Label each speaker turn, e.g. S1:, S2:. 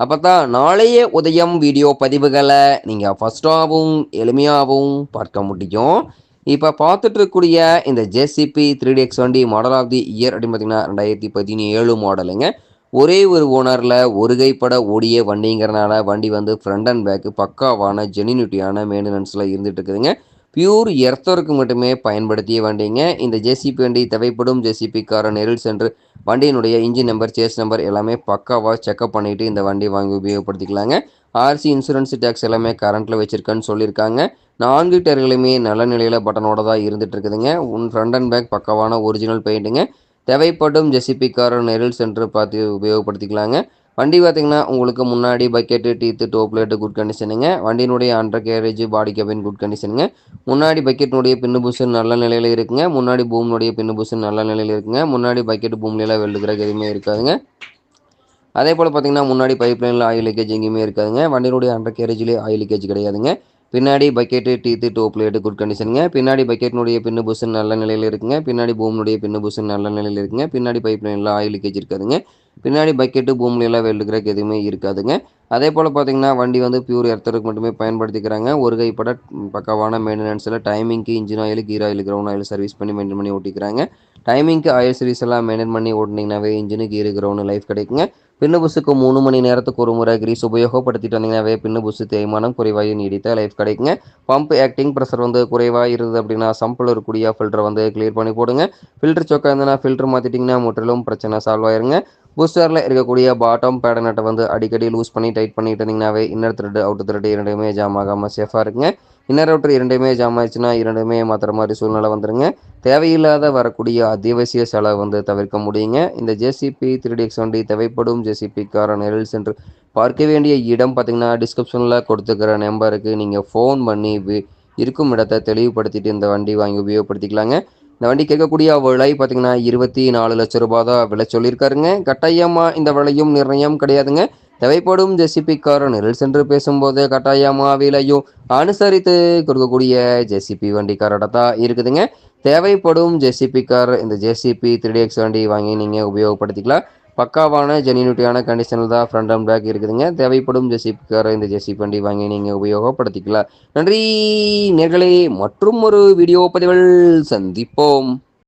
S1: அப்போ தான் நாளைய உதயம் வீடியோ பதிவுகளை நீங்கள் ஃபஸ்ட்டாகவும் எளிமையாகவும் பார்க்க முடியும். இப்போ பார்த்துட்டு இருக்கக்கூடிய இந்த ஜேசிபி த்ரீ டி எக்ஸ் வண்டி மாடல் ஆஃப் தி இயர் அப்படின்னு பார்த்தீங்கன்னா ரெண்டாயிரத்தி பதினேழு மாடலுங்க. ஒரே ஒரு ஓனரில் ஒரு கைப்பட ஓடிய வண்டிங்கிறனால வண்டி வந்து ஃப்ரண்ட் அண்ட் பேக்கு பக்காவான ஜெனினிட்டியான மெயின்டெனன்ஸில் இருந்துகிட்டு இருக்குதுங்க பியூர் எர்த்தருக்கு மட்டுமே பயன்படுத்திய வண்டிங்க. இந்த ஜேசிபி வண்டி தேவைப்படும். ஜேசிபி கார நேரில் சென்று வண்டியினுடைய இன்ஜின் நம்பர் சேஸ் நம்பர் எல்லாமே பக்காவாக செக்அப் பண்ணிவிட்டு இந்த வண்டி வாங்கி உபயோகப்படுத்திக்கலாங்க. ஆர்சி இன்சூரன்ஸ் டேக்ஸ் எல்லாமே கரண்ட்டில் வச்சுருக்கேன்னு சொல்லியிருக்காங்க. நான்கு டயர்களுமே நல்ல நிலையில் பட்டனோட தான் இருந்துட்டு இருக்குதுங்க உன் ஃப்ரண்ட் அண்ட் பேக் பக்கவான ஒரிஜினல் பெயிண்ட்டுங்க தேவைப்படும் ஜெசிபி காரை நேரில் சென்று பார்த்து உபயோகப்படுத்திக்கலாங்க. வண்டி பார்த்திங்கன்னா உங்களுக்கு முன்னாடி bucket teeth top light good கண்டிஷனுங்க வண்டியினுடைய undercarriage body cabin good கண்டிஷனுங்க முன்னாடி பக்கெட்டினுடைய பின்னு புஷன் நல்ல நிலையில் இருக்குங்க. முன்னாடி பூமினுடைய பின்னு புஷன் நல்ல நிலையில் இருக்குங்க. முன்னாடி பக்கெட் பூம்லாம் வெள்ளுக்கிறக்கு எதுவுமே இருக்காதுங்க. அதே போல் பார்த்தீங்கன்னா முன்னாடி பைப் லைனில் ஆயில் லீக்கேஜ் எங்கேயுமே இருக்காதுங்க. வண்டியினுடைய அண்டர் கேரேஜ்லேயே ஆயில் லீக்கேஜ் கிடையாதுங்க. பின்னாடி bucket teeth top plate good கண்டிஷனுங்க பின்னாடி பக்கெட்னுடைய பின்னு புஷன் நல்ல நிலையில் இருக்குங்க. பின்னாடி பூமினுடைய பின்னு புஷன் நல்ல நிலையில் இருக்குங்க. பின்னாடி பைப் லைனில் ஆயில் லீக்கேஜ் இருக்காதுங்க. பின்னாடி பக்கெட்டு பூமிலெல்லாம் வெல்லுக்கிறக்கு எதுவுமே இருக்காதுங்க. அதே போல் பார்த்தீங்கன்னா வண்டி வந்து பியூர் எர்த்தருக்கு மட்டுமே பயன்படுத்திக்கிறாங்க. ஒரு கைப்பட பக்கவான மெயின்டெனன்ஸில் டைமிங்க்கு engine oil gear oil ground oil service பண்ணி மெயின்டைன் பண்ணி ஓட்டிக்கிறாங்க. டைமிங்க்கு ஆயில் சர்வீஸ் எல்லாம் மெயின்டைன் பண்ணி ஓட்டினீங்கன்னாவே இன்ஜினு கீரு கிரவுண்டு லைஃப் கிடைக்குங்க. பின்னு புஸுக்கு மூணு மணி நேரத்துக்கு ஒரு முறை கிரீஸ் உபயோகப்படுத்திட்டு வந்தீங்கன்னாவே பின்னு புஸு தேய்மானம் குறைவாக நீடித்த லைஃப் கிடைக்குங்க. பம்ப் ஆக்டிங் ப்ரெஷர் வந்து குறைவாக இருந்தது அப்படின்னா சம்பிள் இருக்கக்கூடிய ஃபில்டரை வந்து கிளியர் பண்ணி போடுங்க. ஃபில்டர் சொக்கா இருந்ததுன்னா ஃபில்டர் மாற்றிட்டிங்கன்னா முற்றிலும் பிரச்சனை சால்வ் ஆயிருங்க. பூஸ்டரில் இருக்கக்கூடிய பாட்டம் பேடனட்டை வந்து அடிக்கடி லூஸ் பண்ணி டைட் பண்ணிட்டு இருந்தீங்கன்னாவே இன்னர் த்ரெட் அவுட் த்ரெட் இரண்டுமே ஜாம் ஆகாமல் சேஃபாக இருக்குங்க. இன்னர் அவுட்டர் இரண்டுமே ஜாம் ஆயிடுச்சுன்னா இரண்டுமே மாற்றுற மாதிரி சூழ்நிலை வந்துருங்க. தேவையில்லாத வரக்கூடிய அத்தியாவசிய செலவு வந்து தவிர்க்க முடியுங்க. இந்த ஜேசிபி த்ரீ எக்ஸ் வண்டி தேவைப்படும். ஜேசிபி காரை நேரில் சென்று பார்க்க வேண்டிய இடம் பார்த்தீங்கன்னா டிஸ்கிரிப்ஷனில் கொடுத்துக்கிற நம்பருக்கு நீங்கள் ஃபோன் பண்ணி இருக்கும் இடத்தை தெளிவுபடுத்திட்டு இந்த வண்டி வாங்கி உபயோகப்படுத்திக்கலாங்க. இந்த வண்டி கேட்கக்கூடிய விலை பார்த்தீங்கன்னா இருபத்தி நாலு லட்ச ரூபாய் தான் விலை சொல்லியிருக்காருங்க. கட்டாயமாக இந்த விலையும் நிர்ணயம் கிடையாதுங்க. தேவைப்படும் ஜெசிபி கார் நிரல் சென்று பேசும்போது கட்டாயமாவிலையும் அனுசரித்து கொடுக்கக்கூடிய ஜெசிபி வண்டிக்காரோட தான் இருக்குதுங்க. தேவைப்படும் ஜெசிபி கார் இந்த ஜெசிபி த்ரீ எக்ஸ் வண்டி வாங்கி நீங்கள் உபயோகப்படுத்திக்கலாம். பக்காவான ஜெனியூனிட்டியான கண்டிஷனில் தான் ஃப்ரண்ட் அண்ட் பேக் இருக்குதுங்க. தேவைப்படும் ஜெசிபி கார் இந்த ஜெசிபி வண்டி வாங்கி நீங்கள் உபயோகப்படுத்திக்கலாம். நன்றி நேர்களே மற்றும் ஒரு வீடியோ பதிவில் சந்திப்போம்.